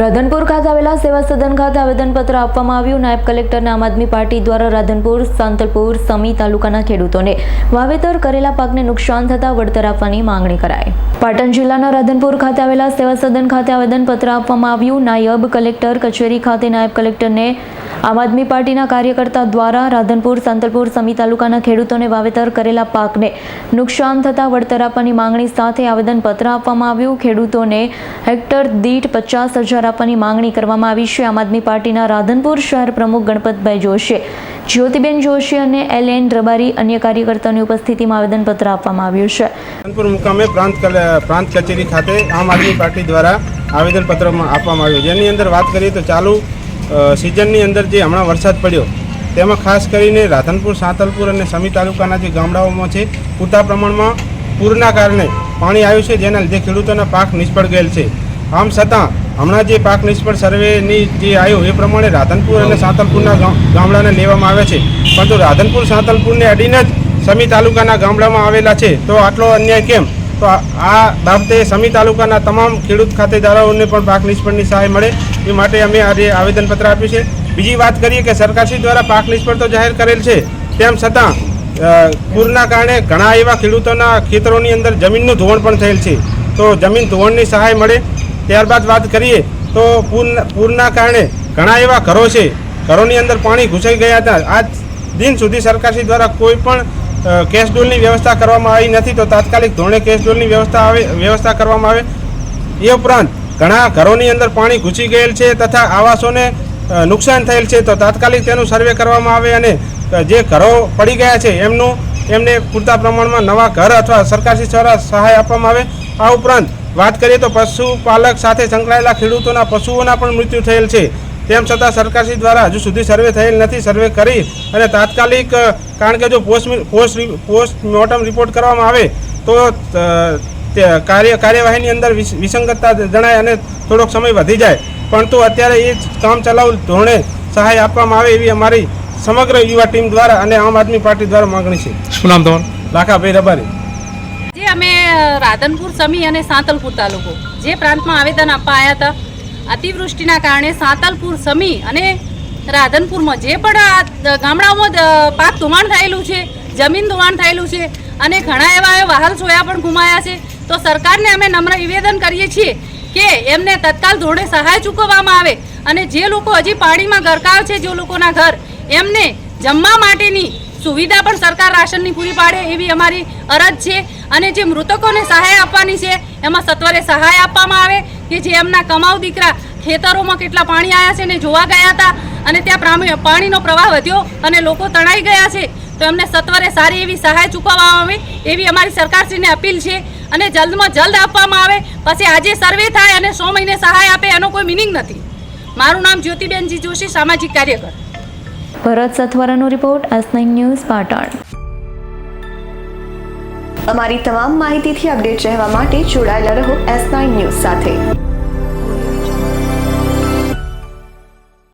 રાધનપુર ખાતે આવેલા સેવા સદન ખાતે આવેદનપત્ર આપવામાં આવ્યું. નાયબ કલેક્ટરને આમ આદમી પાર્ટી દ્વારા રાધનપુર, સાંતલપુર, સમી તાલુકાના ખેડૂતોને વાવેતર કરેલા પાકને નુકસાન થતાં વળતર આપવાની માંગણી કરાઈ. પાટણ જિલ્લાના રાધનપુર ખાતે આવેલા સેવા સદન ખાતે આવેદનપત્ર આપવામાં આવ્યું. નાયબ કલેક્ટર કચેરી ખાતે નાયબ કલેક્ટરને આમ આદમી પાર્ટીના કાર્યકર્તા દ્વારા રાધનપુર, સાંતલપુર, સમી તાલુકાના ખેડૂતોને વાવેતર કરેલા પાકને નુકસાન થતાં વળતર આપવાની માંગણી સાથે આવેદનપત્ર આપવામાં આવ્યું. ખેડૂતોને હેક્ટર દીઠ પચાસ હજાર આપવાની માંગણી કરવામાં આવી છે. આમ આદમી પાર્ટીના રાધનપુર શહેર પ્રમુખ ગણપતભાઈ જોશી, જ્યોતિબેન જોશી અને એલ એન રબારી અન્ય કાર્યકર્તાઓની ઉપસ્થિતિમાં આવેદનપત્ર આપવામાં આવ્યું છે. રાધનપુર મુકામે પ્રાંત પ્રાંત કચેરી ખાતે આમ આદમી પાર્ટી દ્વારા આવેદનપત્ર આપવામાં આવ્યું. જેની અંદર વાત કરીએ તો ચાલુ સિઝનની અંદર જે હમણાં વરસાદ પડ્યો, તેમાં ખાસ કરીને રાધનપુર, સાંતલપુર અને સમી તાલુકાના જે ગામડાઓમાં છે, પૂરતા પ્રમાણમાં પૂરના કારણે પાણી આવ્યું છે, જેના લીધે ખેડૂતોના પાક નિષ્ફળ ગયેલ છે. આમ છતાં હમણાં જે પાક નિષ્ફળ સર્વેની જે આવ્યો એ પ્રમાણે રાધનપુર અને સાંતલપુરના ગામડાને લેવામાં આવે છે. પરંતુ રાધનપુર, સાંતલપુરને અડીને જ સમી તાલુકાના ગામડામાં આવેલા છે. તો આટલો અન્યાય કેમ? તો આ- બાબતે સમી તાલુકાના તમામ ખેડૂત ખાતેદારોને પણ પાક નિષ્ફળની સહાય મળે. એ માટે અમે આજે આવેદનપત્ર આપ્યું છે. બીજી વાત કરીએ કે સરકારશ્રી દ્વારા પાક નિષ્ફળ તો જાહેર કરેલ છે. તેમ છતાં પૂરના કારણે ઘણા એવા ખેડૂતોના ખેતરોની અંદર જમીનનું ધોવાણ પણ થયેલ છે. તો જમીન ધોવાણની સહાય મળે. ત્યારબાદ વાત કરીએ તો પૂરના પૂરના કારણે ઘણા એવા ઘરો છે. ઘરોની અંદર પાણી ઘૂસાઈ ગયા હતા. આજ દિન સુધી સરકારશ્રી દ્વારા કોઈ પણ કેશડોલની કેશ ડોલની વ્યવસ્થા કરવામાં આવી નથી તો તાત્કાલિક ધોરણે કેશ ડોલની વ્યવસ્થા આવે, વ્યવસ્થા કરવામાં આવે. એ ઉપરાંત ઘણા ઘરોની અંદર પાણી ઘૂસી ગયેલ છે તથા આવાસોને નુકસાન થયેલ છે તો તાત્કાલિક તેનું સર્વે કરવામાં આવે અને જે ઘરો પડી ગયા છે એમનું, એમને પૂરતા પ્રમાણમાં નવા ઘર અથવા સરકારશ્રી દ્વારા સહાય આપવામાં આવે. આ ઉપરાંત વાત કરીએ તો પશુપાલક સાથે સંકળાયેલા ખેડૂતોના પશુઓના પણ મૃત્યુ થયેલ છે. તેમ છતાં સરકારશ્રી દ્વારા હજુ સુધી સર્વે થયેલ નથી. સર્વે કરી અને તાત્કાલિક કારણ કે જો post post post mortem report કરવામાં આવે તો કાર્ય કાર્યવાહીની અંદર વિસ- વિસંગતતા જણાય અને થોડોક સમય વધી જાય. પરંતુ અત્યારે એ કામ ચલાવ ધોરણે સહાય આપવામાં આવે એવી અમારી સમગ્ર યુવા ટીમ દ્વારા અને આમ આદમી પાર્ટી દ્વારા માંગણી છે. શું નામ તમારું? લાખાભાઈ રબારી. રાધનપુર, સમી અને સાંતલપુર તાલુકો. જે પ્રાંતમાં આવેદન આપવા આવ્યા હતા, અતિવૃષ્ટિના કારણે સાંતલપુર, સમી અને રાધનપુરમાં જે પણ ગામડાઓમાં પાક ધોવાણ થયેલું છે, જમીન ધોવાણ થયેલું છે અને ઘણા એવા વહાલ સોયા પણ ગુમાયા છે, તો સરકારને અમે નમ્ર નિવેદન કરીએ છીએ કે એમને તત્કાલ ધોરણે સહાય ચૂકવવામાં આવે અને જે લોકો હજી પાણીમાં ગરકાવ છે, જે લોકોના ઘર, એમને જમવા માટેની સુવિધા પણ સરકાર રાશનની પૂરી પાડે એવી અમારી અરજ છે. અને જે મૃતકોને સહાય આપવાની છે, એમાં સત્વરે સહાય આપવામાં આવે કે જે એમના કમાવ દીકરા ખેતરોમાં કેટલા પાણી આવ્યા છે ને જોવા ગયા હતા અને ત્યાં પાણીનો પ્રવાહ વધ્યો અને લોકો તણાઈ ગયા છે, તો એમને સત્વરે સારી એવી સહાય ચૂકવવામાં આવે એવી અમારી સરકારશ્રીને અપીલ છે. અને જલ્દમાં જલ્દ આપવામાં આવે, પછી આજે સર્વે થાય અને સો મહિને સહાય આપે એનો કોઈ મિનિંગ નથી. મારું નામ જ્યોતિબેનજી જોશી, સામાજિક કાર્યકર. Bharat સથવારાનો report S nine news Patan. અમારી તમામ માહિતીથી અપડેટ રહેવા માટે જોડાયેલા રહો એસ નાઇન ન્યૂઝ સાથે.